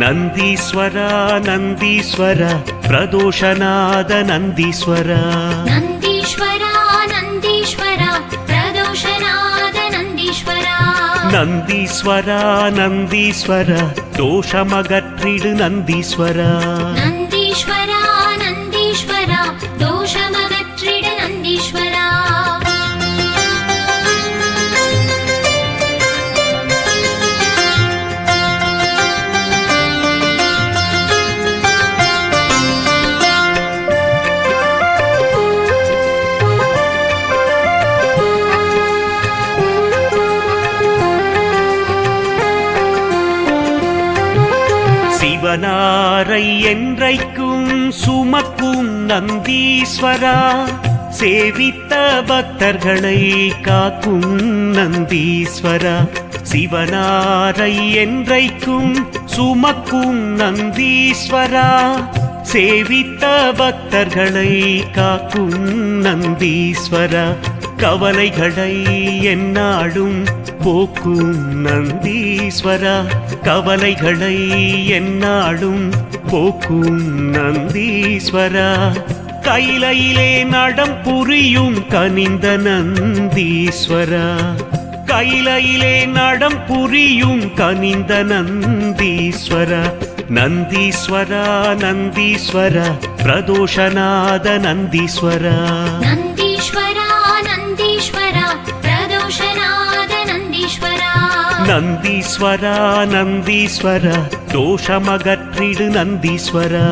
நந்தீஸ்வரா நந்தீஸ்வரா பிரதோஷநாத நந்தீஸ்வரா நந்தீஸ்வரா நந்தீஸ்வரா பிரதோஷநாத நந்தீஸ்வரா நந்தீஸ்வரா தோஷமகற்றிடு நந்தீஸ்வரா நந்தீஸ்வரா சிவனாரை என்றைக்கும் சுமக்கும் நந்தீஸ்வரா சேவித்த பக்தர்களை காக்கும் நந்தீஸ்வரா. சிவனாரை என்றைக்கும் சுமக்கும் நந்தீஸ்வரா சேவித்த பக்தர்களை காக்கும் நந்தீஸ்வரா. கவலைகளை என்னாடும் போக்கும் நந்தீஸ்வரா. கவலைகளை என்னாடும் போக்கும் நந்தீஸ்வரா. கைலையிலே நடம் புரியும் கனிந்த நந்தீஸ்வரா. கைலையிலே நடம் புரியும் கனிந்த நந்தீஸ்வரா. நந்தீஸ்வரா நந்தீஸ்வரா பிரதோஷநாத நந்தீஸ்வரா நந்தீஸ்வரா நந்தீஸ்வர தோஷமகற்றிடு நந்தீஸ்வரா.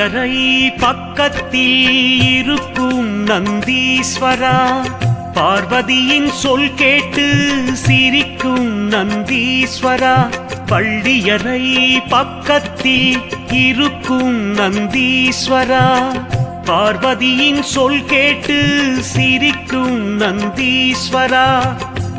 பள்ளியறை பக்கத்தில் இருக்கும் நந்தீஸ்வரா? பார்வதியின் சொல் கேட்டு சிரிக்கும் நந்தீஸ்வரா? பள்ளியறை பக்கத்தில் இருக்கும் நந்தீஸ்வரா? பார்வதியின் சொல் கேட்டு சிரிக்கும் நந்தீஸ்வரா?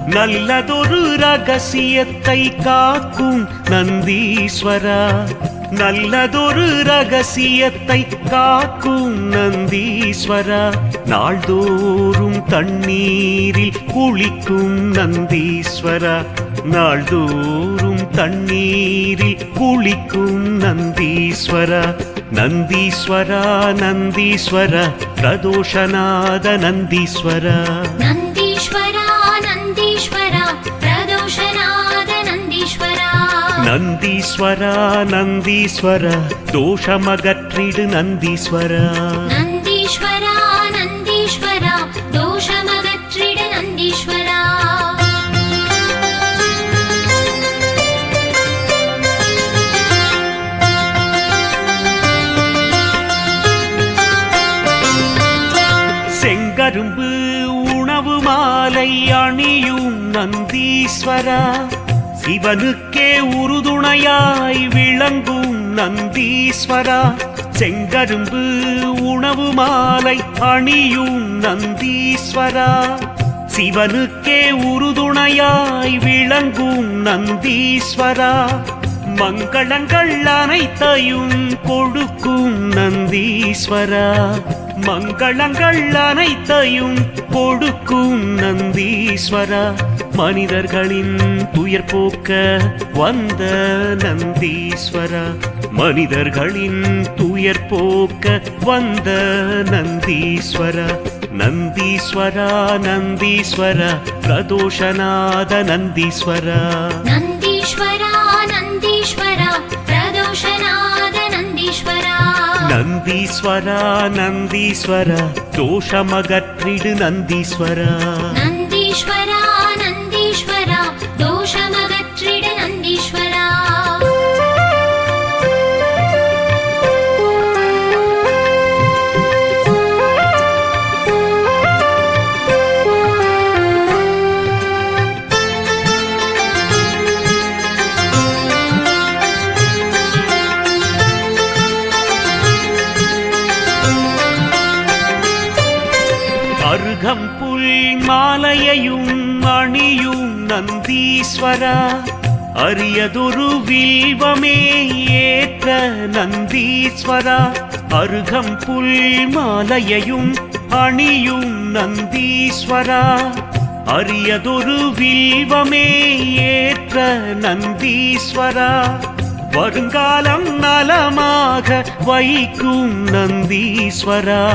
நல்லதொரு ரகசியத்தை காக்கும் நந்தீஸ்வரா? நல்லதொரு ரகசியத்தை காக்கும் நந்தீஸ்வரா. நாள்தோறும் தண்ணீரில் குளிக்கும் நந்தீஸ்வரா. நாள்தோறும் தண்ணீரில் குளிக்கும் நந்தீஸ்வரா. நந்தீஸ்வரா நந்தீஸ்வரா பிரதோஷநாத நந்தீஸ்வரா. நந்தீஸ்வரா நந்தீஸ்வரா தோஷமகற்றிடு நந்தீஸ்வரா நந்தீஸ்வரா நந்தீஸ்வரா தோஷமகற்றிடு நந்தீஸ்வரா செங்கரும்பு உணவு மாலை அணியும் நந்தீஸ்வரா சிவனுக்கு உறுதுணையாய் விளங்கும் நந்தீஸ்வரா செங்கரும்பு உணவு மாலை அணியும் நந்தீஸ்வரா. சிவனுக்கே உறுதுணையாய் விளங்கும் நந்தீஸ்வரா மங்களங்கள் அனைத்தையும் கொடுக்கும் நந்தீஸ்வரா. மங்களங்கள் அனைத்தையும் கொடுக்கும் நந்தீஸ்வரா. மனிதர்களின் துயர் போக்க வந்த நந்தீஸ்வரா. மனிதர்களின் துயர் போக்க வந்த நந்தீஸ்வரா. நந்தீஸ்வரா நந்தீஸ்வரா பிரதோஷநாத நந்தீஸ்வரா. நந்தீஸ்வரா நந்தீஸ்வரா பிரதோஷநாத நந்தீஸ்வரா. நந்தீஸ்வரா நந்தீஸ்வரா தோஷமகற்றிடு நந்தீஸ்வரா ஈஸ்வரா அருகம் புல் மாலையையும் அணியும் நந்தீஸ்வரா. அரியதொரு வில்வமே ஏற்ற நந்தீஸ்வரா. வருங்காலம் நலமாக வைக்கும் நந்தீஸ்வரா.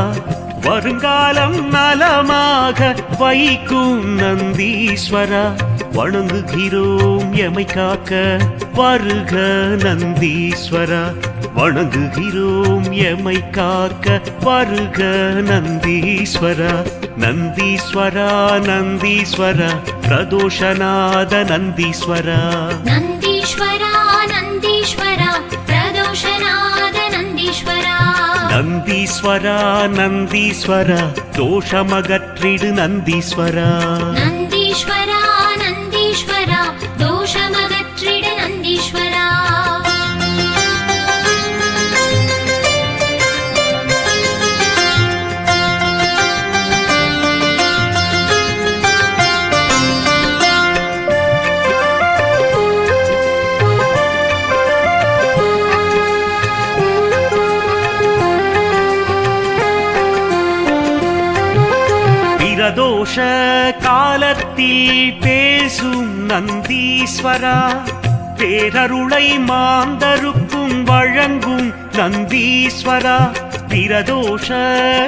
வருங்காலம் நலமாக வைக்கும் நந்தீஸ்வரா. வணங்குகிறோம் எமை காக்க வருக நந்தீஸ்வரா. வணங்குகிறோம் எமை காக்க. வருக நந்தீஸ்வரா நந்தீஸ்வரா நந்தீஸ்வரா. பிரதோஷநாத நந்தீஸ்வரா. நந்தீஸ்வரா நந்தீஸ்வரா. பிரதோஷநாத நந்தீஸ்வரா. நந்தீஸ்வரா நந்தீஸ்வரா. தோஷமகற்றிடு நந்தீஸ்வரா. நந்தீஸ்வரா பிரதோஷ காலத்தில் பேசும் நந்தீஸ்வரா பேரருளை மாந்தருக்கும் வழங்கும் நந்தீஸ்வரா பிரதோஷ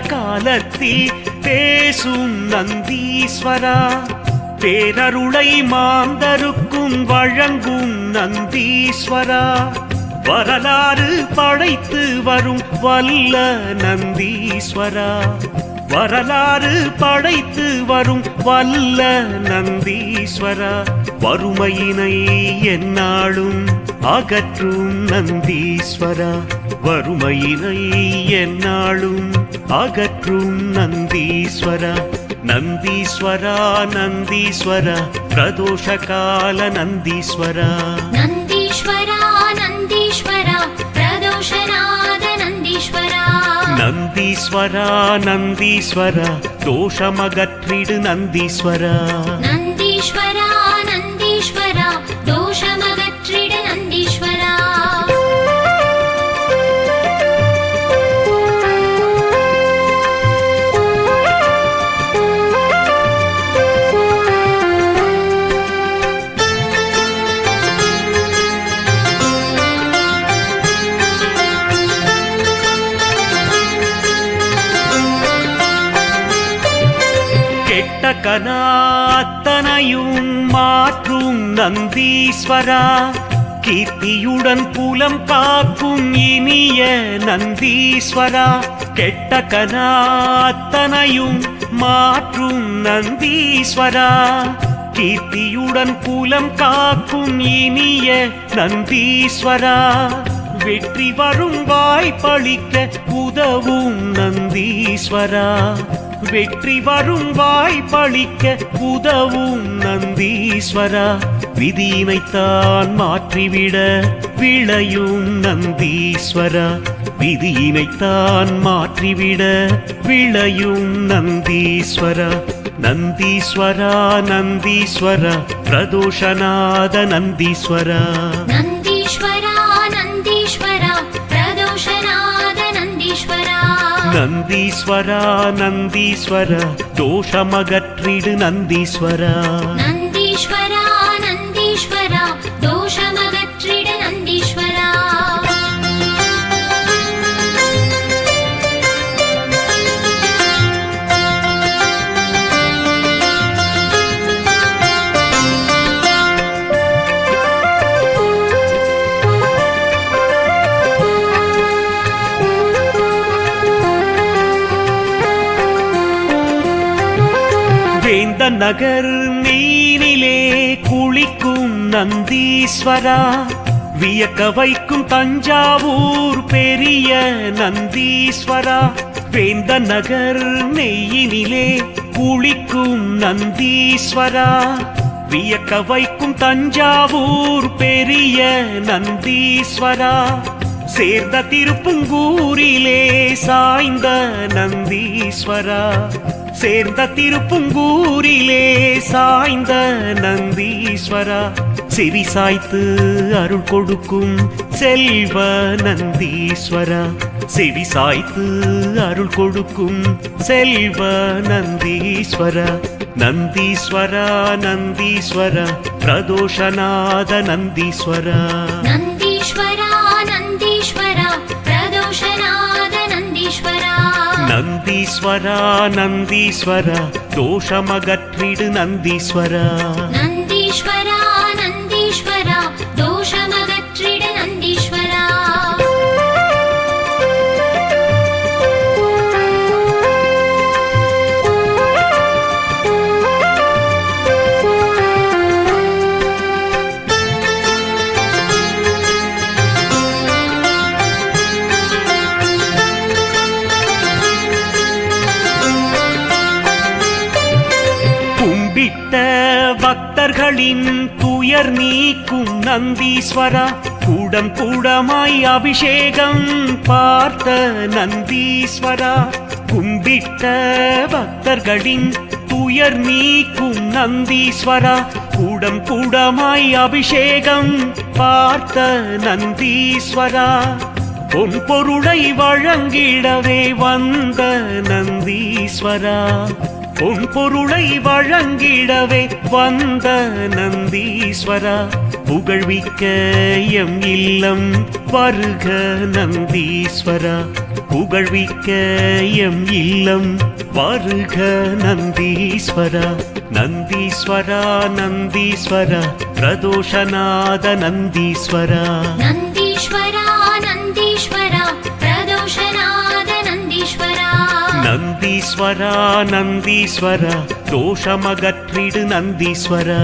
காலத்தில் பேசும் நந்தீஸ்வரா பேரருளை மாந்தருக்கும் வழங்கும் நந்தீஸ்வரா. வரலாறு படைத்து வரும் வல்ல நந்தீஸ்வரா. வரலாறு படைத்து வரும் வல்ல நந்தீஸ்வரா. வறுமையினை என்னாலும் அகற்றும் நந்தீஸ்வரா. வறுமையினை என்னாலும் அகற்றும் நந்தீஸ்வரா. நந்தீஸ்வரா நந்தீஸ்வரா. பிரதோஷ கால நந்தீஸ்வரா. நந்தீஸ்வரா. நந்தீஸ்வரா நந்தீஸ்வரா தோஷமகற்றிடு நந்தீஸ்வரா. கெட்ட மாற்றும் நந்தீஸ்வரா கீர்த்தியுடன் புலம் காக்கும் இனிய நந்தீஸ்வரா கெட்ட கனாத்தனையும் மாற்றும் நந்தீஸ்வரா கீர்த்தியுடன் புலம் காக்கும் இனிய நந்தீஸ்வரா வெற்றி வரும் வாய்ப்பளிக்க உதவும் நந்தீஸ்வரா. வெற்றி வரும் வாய்ப்பளிக்க உதவும் நந்தீஸ்வரா. விதியினைத்தான் மாற்றிவிட விளையும் நந்தீஸ்வரா. விதியினைத்தான் மாற்றிவிட விளையும் நந்தீஸ்வரா. நந்தீஸ்வரா நந்தீஸ்வரா. பிரதோஷநாத நந்தீஸ்வரா. நந்தீஸ்வரா நந்தீஸ்வரா தோஷமகற்றிடு நந்தீஸ்வரா. நகர் நீரிலே குளிக்கும் நந்தீஸ்வரா வியக்க வைக்கும் தஞ்சாவூர் பெரிய நந்தீஸ்வரா வேந்த நகர் நெய்யினிலே குளிக்கும் நந்தீஸ்வரா வியக்க வைக்கும் தஞ்சாவூர் பெரிய நந்தீஸ்வரா சேர்ந்த திருப்புங்கூரிலே சாய்ந்த நந்தீஸ்வரா சேர்ந்த திருப்புங்கூரிலே சாய்ந்த நந்தீஸ்வரா செவி சாய்த்து அருள் கொடுக்கும் செல்வ நந்தீஸ்வரா செவி சாய்த்து அருள் கொடுக்கும் செல்வ நந்தீஸ்வரா. நந்தீஸ்வரா நந்தீஸ்வரா பிரதோஷநாத நந்தீஸ்வரா. நந்தீஸ்வரா நந்தீஸ்வரா நந்தீஸ்வரா தோஷமகற்றிடு நந்தீஸ்வரா நந்தீஸ்வரா பக்தர்களின் துயர் நீக்கும் நந்தீஸ்வரா கூடம் கூடமாய் அபிஷேகம் பார்த்த நந்தீஸ்வரா. கும்பிட்ட பக்தர்களின் துயர் நீக்கும் நந்தீஸ்வரா கூடம் கூடமாய் அபிஷேகம் பார்த்த நந்தீஸ்வரா. பொன் பொருளை வழங்கிடவே வந்த நந்தீஸ்வரா. உன் பொருளை வழங்கிடவே வந்த நந்தீஸ்வரா புகழ்விக்க எம் இல்லம் வருக நந்தீஸ்வரா புகழ்விக்க எம் இல்லம் வருக நந்தீஸ்வரா. நந்தீஸ்வரா நந்தீஸ்வரா பிரதோஷநாத நந்தீஸ்வரா நந்தீஸ்வரா நந்தீஸ்வரா தோஷமகற்றிடு நந்தீஸ்வரா.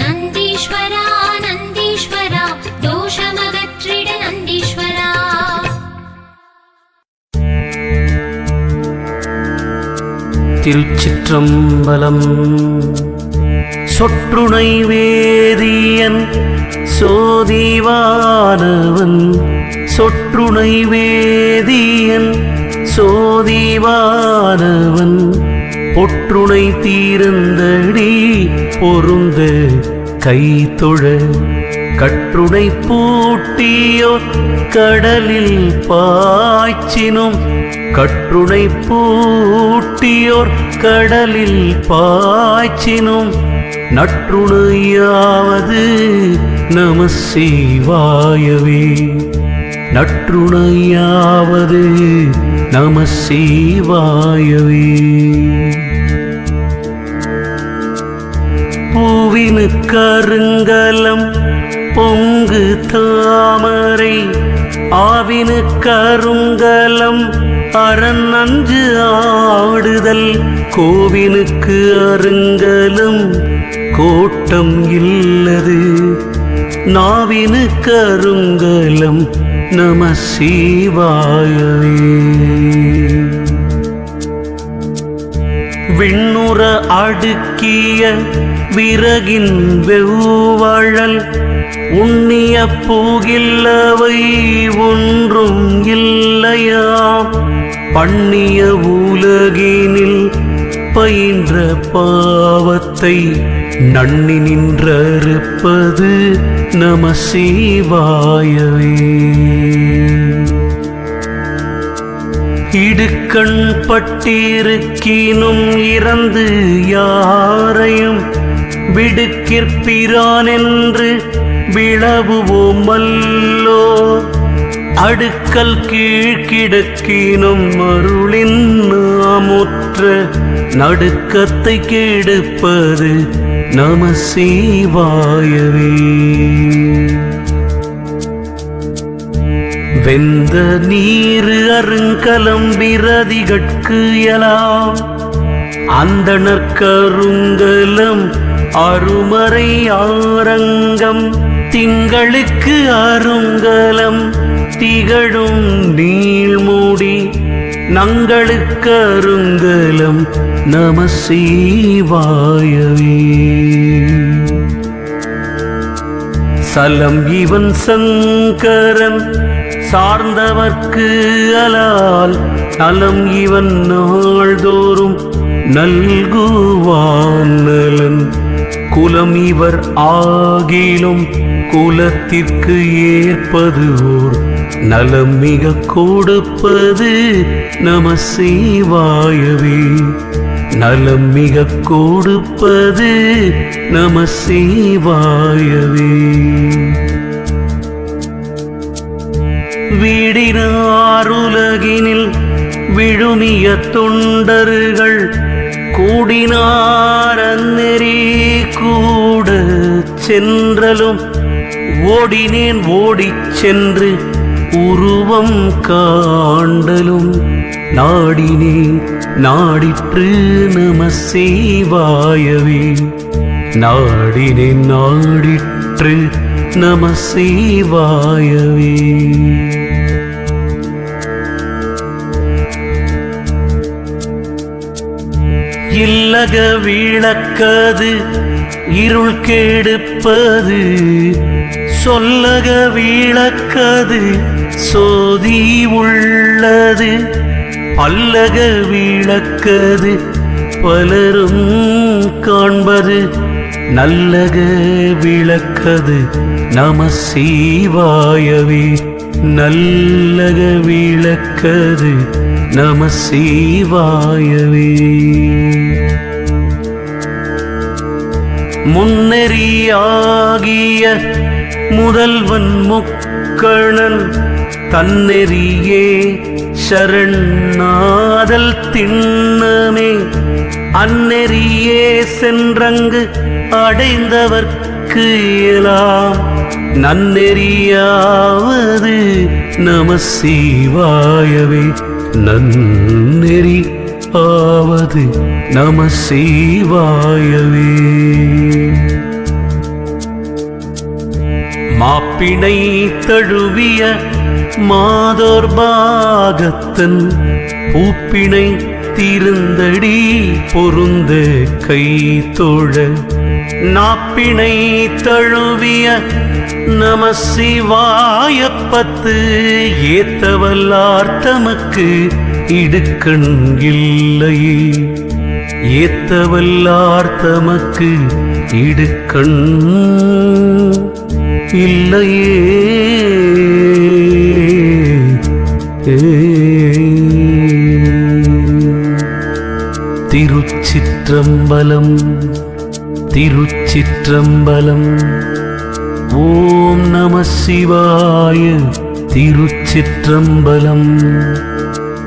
நந்தீஸ்வரா நந்தீஸ்வரா தோஷமகற்றிடு நந்தீஸ்வரா. திருச்சிற்றம்பலம் சொற்றுணை வேதியன் சோதிவானவன் சொற்றுணை வேதியன் சோதிவானவன் பொற்றுணை தீர்ந்தடி பொருந்த கைத்தொழ கற்றுணை பூட்டியோ கடலில் பாய்ச்சினும் கற்றுணை பூட்டியோர் கடலில் பாய்ச்சினும் நற்றுணையாவது நம சிவாயவே. நற்றுணையாவது நம சீவாயவே பூவினு கருங்கலம் பொங்கு தாமரை ஆவினு கருங்கலம் அரண் நஞ்சு ஆடுதல் கோவினுக்கு அருங்கலும் கோட்டம் இல்லது நாவினு கருங்கலம் நம சிவாயவே. விண்ணுற அடுக்கிய விறகின் வெவ்வாழல் உண்ணிய போகில்லவை ஒன்றும் இல்லையா? பண்ணிய உலகினில் பயின்ற பாவத்தை நன்னி நின்றறுப்பது நம சிவாயவே. இடுக்கண் பட்டிருக்கினும் இறந்து யாரையும் விடுக்கிற்பிரான் என்று விளவுவோம் அல்லோ. அடுக்கல் கீழ்கிடக்கினும் அருளின் நாமுற்ற நடுக்கத்தை கெடுப்பது நம சிவாயவே. வெந்த நீரு அருங்கலம் விரதிகட்கு எலாம். அந்த நற்கருங்கலம் அருமறை ஆரங்கம். திங்களுக்கு அருங்கலம் திகழும் நீள்மூடி. நங்களுக்கு அருங்கலம் நம சிவாயவே. சலம் இவன் சங்கரன் சார்ந்தவர்க்கு அலால் நலம் இவன் நாள்தோறும் நல்குவான் நலன். குலம் இவர் ஆகிலும் குலத்திற்கு ஏற்பது ஓர் நலம் மிக கொடுப்பது நம செய்வாயவே நலம் மிக கொடுப்பது நம செய்வாயவே வீடினாருலகினில் விழுமிய தொண்டர்கள் கூடினார் கூட சென்றலும் ஓடினேன் ஓடிச் சென்று உருவம் காண்டலும் நாடினேன் நாடிற்று நம செய்வாயவே நாடினேன் நாடிற்று நம செய்வாயவே இல்லக விளக்கது இருள் கெடுப்பது சொல்லக விளக்கது சோதி உள்ளது. பல்லக விளக்கது பலரும் காண்பது நல்லக விளக்கது நம சீவாயவே. நல்லக விளக்கது நம சீவாயவே. முன்னெறியாகிய முதல்வன் முக்கணன் தன்னெறியே சரணாதல் திண்ணமே. அந்நெறியே சென்றங்கு அடைந்தவர்க்கு இயலாம் நன்னெறியாவது நம சிவாயவே. நன்னெறி ஆவது நம சிவாயவே. மாப்பிணை தழுவிய மாதோர் பாகத்தன் பூப்பிணை திருந்தடி பொருந்த கை தோழ. நாப்பிணை தழுவிய நம சிவாயப்பத்து ஏத்தவல்லார் தமக்கு இடுக்கண் இல்லையே ஏத்தவல்லார் தமக்கு இடுக்கண் இல்லையே. திருச்சிற்றம்பலம் திருச்சிற்றம்பலம். ஓம் நம சிவாய திருச்சிற்றம்பலம்.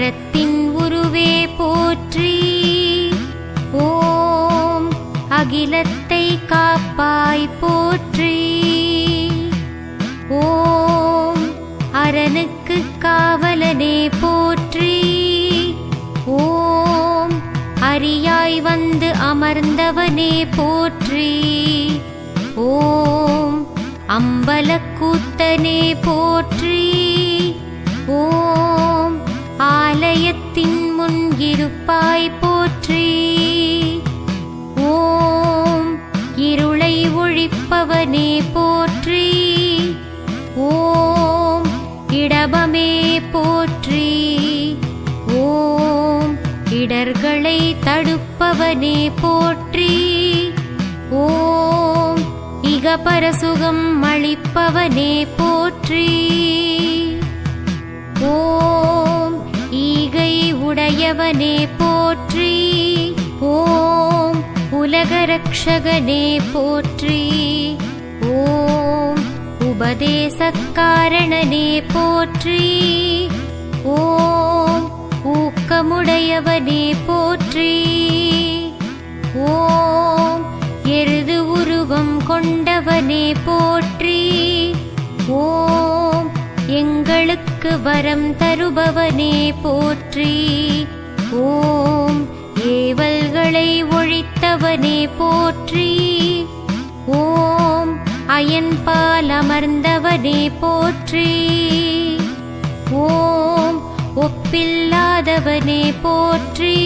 அறத்தின் உருவே போற்றி. ஓம் அகிலத்தை காப்பாய் போற்றி. ஓம் அரணுக்கு காவலனே போற்றி. ஓம் அரியாய் வந்து அமர்ந்தவனே போற்றி. ஓம் அம்பலக்கூத்தனே போற்றி. ஓம் ஆலயத்தின் முன் இருப்பாய் போற்றி. ஓம் இருளை ஒழிப்பவனே போற்றி. ஓம் இடபமே போற்றி. ஓம் இடர்களை தடுப்பவனே போற்றி. ஓம் இகபரசுகம் அளிப்பவனே போற்றி. ஓம் உடையவனே போற்றி. ஓம் உலகரக்ஷகனே போற்றி. ஓம் உபதேசக்காரணனே போற்றி. ஓம் ஊக்கமுடையவனே போற்றி. ஓம் எருது உருவம் கொண்டவனே போற்றி. ஓம் எங்களுக்கு வரம் தருபவனே போற்றி. ஓம் ஏவல்களை ஒழித்தவனே போற்றி. ஓம் அயன்பால் அமர்ந்தவனே போற்றி. ஓம் ஒப்பில்லாதவனே போற்றி.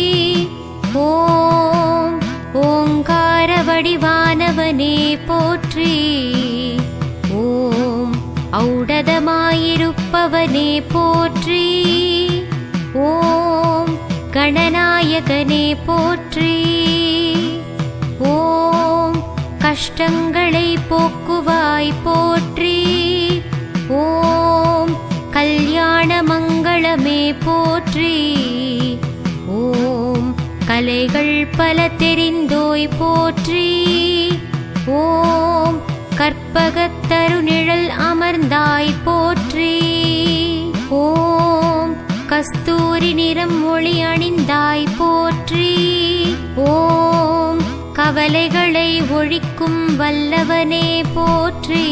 ஓம் ஓங்கார வடிவானவனே போற்றி. ஓம் ஔடதமாயிருப்பவனே போற்றி. கணநாயகனே போற்றி. ஓம் கஷ்டங்களை போக்குவாய் போற்றி. ஓம் கல்யாண மங்களமே போற்றி. ஓம் கலைகள் பல தெரிந்தோய் போற்றி. ஓம் கற்பகத்தருநிழல் அமர்ந்தாய் போற்றி. ஓம் கஸ்தூரி நிறம் ஒளி அணிந்தாய் போற்றி. ஓம் கவலைகளை ஒழிக்கும் வல்லவனே போற்றி.